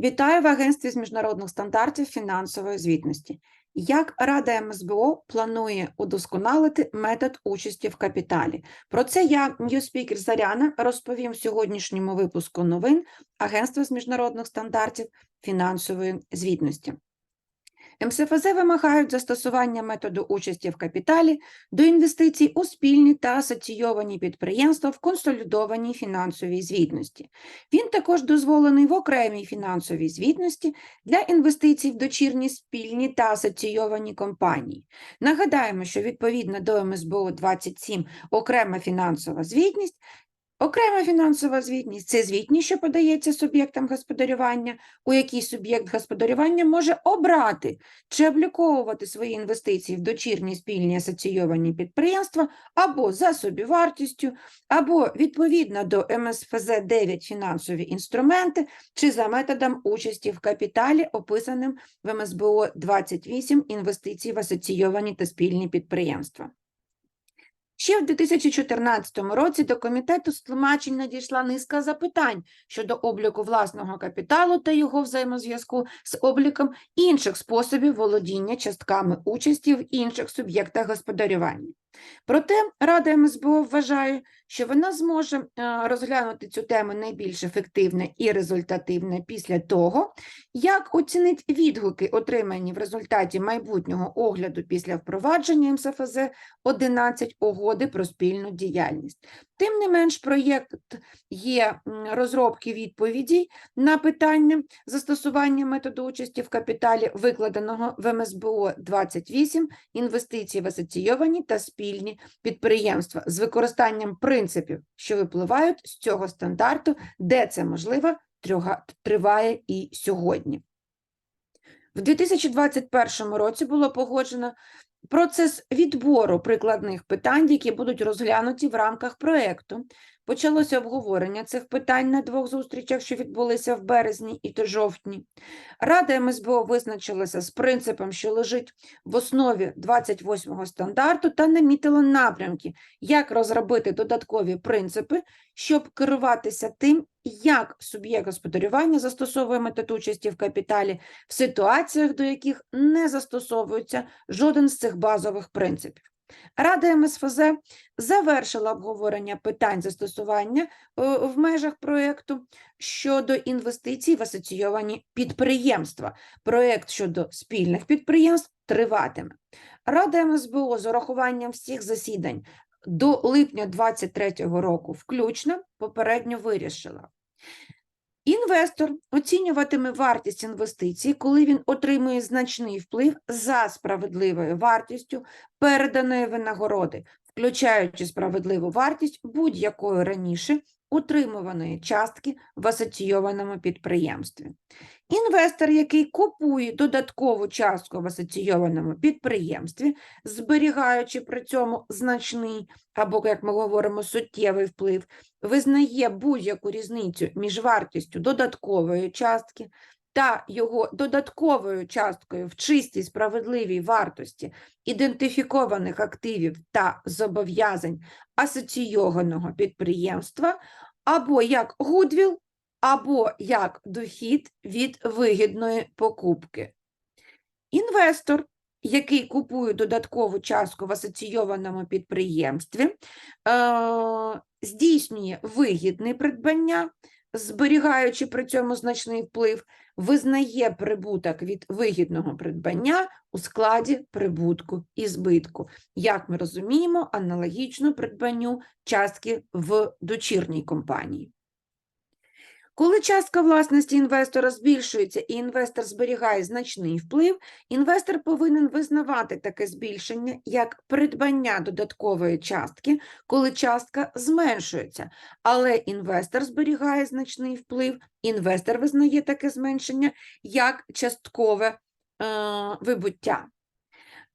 Вітаю в агентстві з міжнародних стандартів фінансової звітності. Як Рада МСБО планує удосконалити метод участі в капіталі? Про це я, ньюспікер Заряна, розповім в сьогоднішньому випуску новин Агентства з міжнародних стандартів фінансової звітності. МСФЗ вимагають застосування методу участі в капіталі до інвестицій у спільні та асоційовані підприємства в консолідованій фінансовій звітності. Він також дозволений в окремій фінансовій звітності для інвестицій в дочірні спільні та асоційовані компанії. Нагадаємо, що відповідно до МСБО 27 окрема фінансова звітність Окрема фінансова звітність це звітність, що подається суб'єктам господарювання, у якій суб'єкт господарювання може обрати чи обліковувати свої інвестиції в дочірні спільні асоційовані підприємства або за собівартістю, або відповідно до МСФЗ 9 фінансові інструменти, чи за методом участі в капіталі, описаним в МСБО 28 інвестицій в асоційовані та спільні підприємства. Ще в 2014 році до комітету з тлумачень надійшла низка запитань щодо обліку власного капіталу та його взаємозв'язку з обліком інших способів володіння частками участі в інших суб'єктах господарювання. Проте Рада МСБО вважає, що вона зможе е, розглянути цю тему найбільш ефективно і результативно після того, як оцінить відгуки, отримані в результаті майбутнього огляду після впровадження МСФЗ 11 угоди про спільну діяльність. Тим не менш, проєкт є розробки відповідей на питання застосування методу участі в капіталі, викладеного в МСБО 28 інвестиції в асоційовані та спільні підприємства з використанням принципів, що випливають з цього стандарту, де це можливо, триває і сьогодні. В 2021 році було погоджено процес відбору прикладних питань, які будуть розглянуті в рамках проекту. Почалося обговорення цих питань на двох зустрічах, що відбулися в березні і то жовтні. Рада МСБО визначилася з принципом, що лежить в основі 28-го стандарту, та намітила напрямки, як розробити додаткові принципи, щоб керуватися тим, як суб'єкт господарювання застосовує метод участі в капіталі в ситуаціях, до яких не застосовується жоден з цих базових принципів. Рада МСФЗ завершила обговорення питань застосування е, в межах проєкту щодо інвестицій в асоційовані підприємства. Проєкт щодо спільних підприємств триватиме. Рада МСБО з урахуванням всіх засідань до липня 2023 року включно попередньо вирішила. Інвестор оцінюватиме вартість інвестицій, коли він отримує значний вплив за справедливою вартістю переданої винагороди, включаючи справедливу вартість будь-якої раніше утримуваної частки в асоційованому підприємстві. Інвестор, який купує додаткову частку в асоційованому підприємстві, зберігаючи при цьому значний або, як ми говоримо, суттєвий вплив, визнає будь-яку різницю між вартістю додаткової частки та його додатковою часткою в чистій справедливій вартості ідентифікованих активів та зобов'язань асоційованого підприємства або як гудвіл, або як дохід від вигідної покупки. Інвестор, який купує додаткову частку в асоційованому підприємстві, е, здійснює вигідне придбання, зберігаючи при цьому значний вплив, визнає прибуток від вигідного придбання у складі прибутку і збитку. Як ми розуміємо, аналогічно придбанню частки в дочірній компанії. Коли частка власності інвестора збільшується і інвестор зберігає значний вплив, інвестор повинен визнавати таке збільшення як придбання додаткової частки, коли частка зменшується, але інвестор зберігає значний вплив, інвестор визнає таке зменшення як часткове е, вибуття.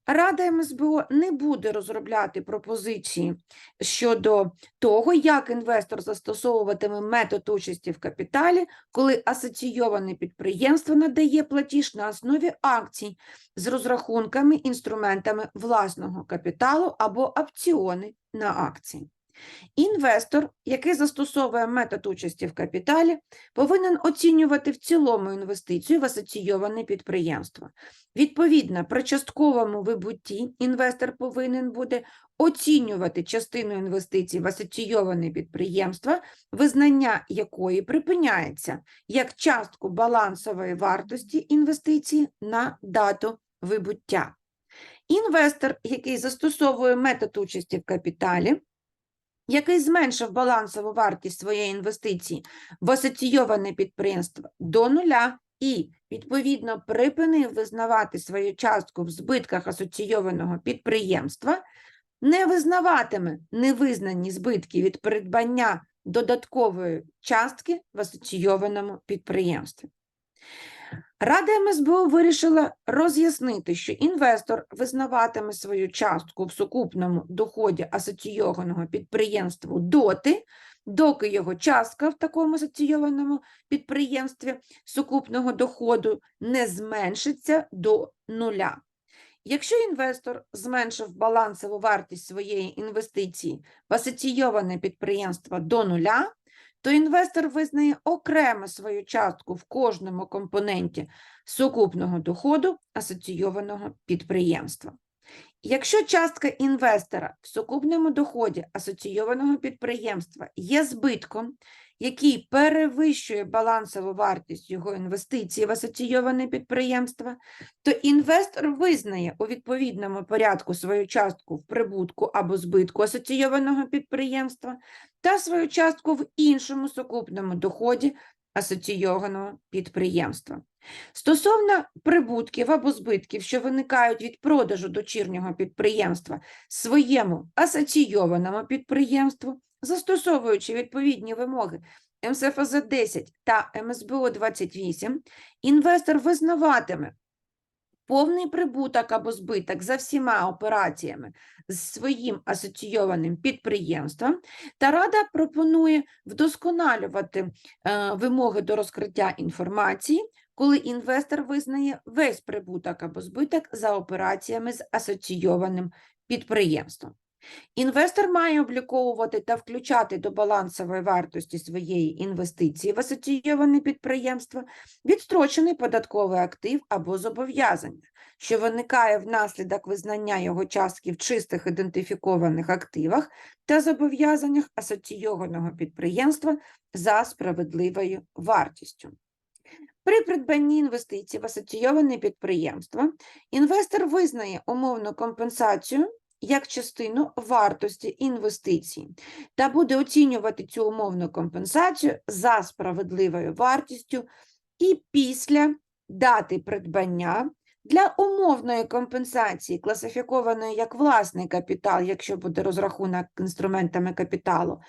Рада МСБО не буде розробляти пропозиції щодо того, як інвестор застосовуватиме метод участі в капіталі, коли асоційоване підприємство надає платіж на основі акцій з розрахунками, інструментами власного капіталу або опціони на акції. Інвестор, який застосовує метод участі в капіталі, повинен оцінювати в цілому інвестицію в асоційоване підприємство. Відповідно, при частковому вибутті інвестор повинен буде оцінювати частину інвестицій в асоційоване підприємство, визнання якої припиняється як частку балансової вартості інвестиції на дату вибуття. Інвестор, який застосовує метод участі в капіталі, який зменшив балансову вартість своєї інвестиції в асоційоване підприємство до нуля і, відповідно, припинив визнавати свою частку в збитках асоційованого підприємства, не визнаватиме невизнані збитки від придбання додаткової частки в асоційованому підприємстві. Рада МСБУ вирішила роз'яснити, що інвестор визнаватиме свою частку в сукупному доході асоційованого підприємства доти, доки його частка в такому асоційованому підприємстві сукупного доходу не зменшиться до нуля. Якщо інвестор зменшив балансову вартість своєї інвестиції в асоційоване підприємство до нуля, то інвестор визнає окремо свою частку в кожному компоненті сукупного доходу асоційованого підприємства. Якщо частка інвестора в сукупному доході асоційованого підприємства є збитком, який перевищує балансову вартість його інвестицій в асоційоване підприємство, то інвестор визнає у відповідному порядку свою частку в прибутку або збитку асоційованого підприємства та свою частку в іншому сукупному доході асоційованого підприємства. Стосовно прибутків або збитків, що виникають від продажу дочірнього підприємства своєму асоційованому підприємству, застосовуючи відповідні вимоги МСФЗ 10 та МСБО 28, інвестор визнаватиме повний прибуток або збиток за всіма операціями з своїм асоційованим підприємством, та Рада пропонує вдосконалювати е, вимоги до розкриття інформації, коли інвестор визнає весь прибуток або збиток за операціями з асоційованим підприємством. Інвестор має обліковувати та включати до балансової вартості своєї інвестиції в асоційоване підприємство відстрочений податковий актив або зобов'язання, що виникає внаслідок визнання його частки в чистих ідентифікованих активах та зобов'язаннях асоційованого підприємства за справедливою вартістю. При придбанні інвестицій в асоційоване підприємство інвестор визнає умовну компенсацію як частину вартості інвестицій та буде оцінювати цю умовну компенсацію за справедливою вартістю і після дати придбання для умовної компенсації, класифікованої як власний капітал, якщо буде розрахунок інструментами капіталу,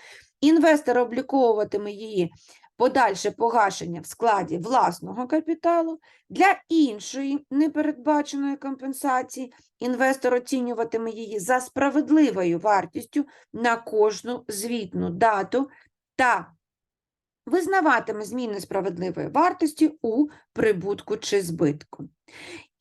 інвестор обліковуватиме її подальше погашення в складі власного капіталу, для іншої непередбаченої компенсації інвестор оцінюватиме її за справедливою вартістю на кожну звітну дату та визнаватиме зміни справедливої вартості у прибутку чи збитку.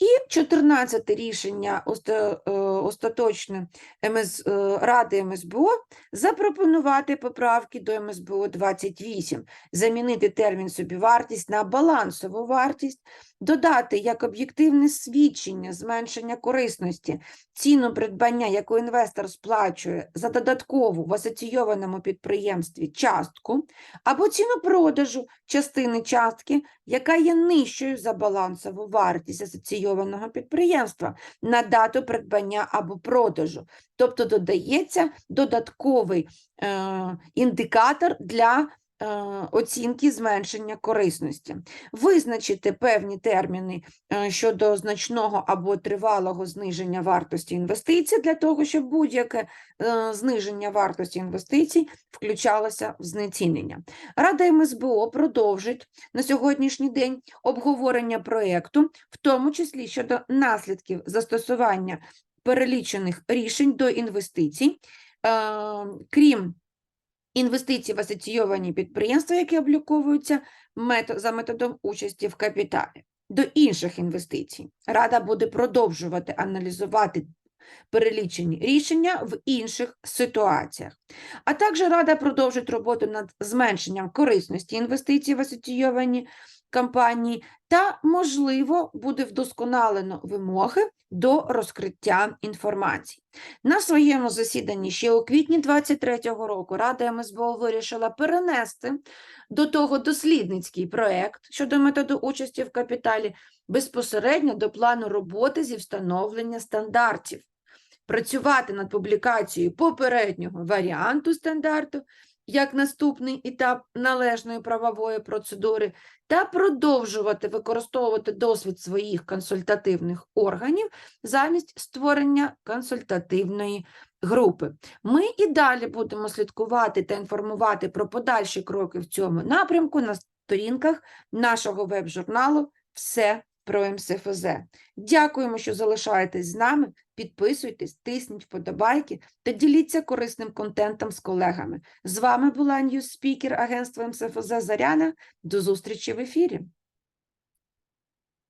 І 14 рішення е, остаточне МС, е, Ради МСБО запропонувати поправки до МСБО 28, замінити термін собівартість на балансову вартість, додати як об'єктивне свідчення зменшення корисності ціну придбання, яку інвестор сплачує за додаткову в асоційованому підприємстві частку, або ціну продажу частини частки, яка є нижчою за балансову вартість асоційованого підприємства на дату придбання або продажу. Тобто додається додатковий е, індикатор для оцінки зменшення корисності. Визначити певні терміни е, щодо значного або тривалого зниження вартості інвестицій для того, щоб будь-яке е, зниження вартості інвестицій включалося в знецінення. Рада МСБО продовжить на сьогоднішній день обговорення проєкту, в тому числі щодо наслідків застосування перелічених рішень до інвестицій, е, крім інвестицій в асоційовані підприємства, які обліковуються за методом участі в капіталі. До інших інвестицій Рада буде продовжувати аналізувати перелічені рішення в інших ситуаціях. А також Рада продовжить роботу над зменшенням корисності інвестицій в асоційовані компанії та, можливо, буде вдосконалено вимоги до розкриття інформації. На своєму засіданні ще у квітні 2023 року Рада МСБО вирішила перенести до того дослідницький проект щодо методу участі в капіталі безпосередньо до плану роботи зі встановлення стандартів, працювати над публікацією попереднього варіанту стандарту як наступний етап належної правової процедури та продовжувати використовувати досвід своїх консультативних органів замість створення консультативної групи. Ми і далі будемо слідкувати та інформувати про подальші кроки в цьому напрямку на сторінках нашого веб-журналу Все про МСФЗ. Дякуємо, що залишаєтесь з нами. Підписуйтесь, тисніть вподобайки та діліться корисним контентом з колегами. З вами була Ньюспікер агентства МСФЗ Заряна. До зустрічі в ефірі.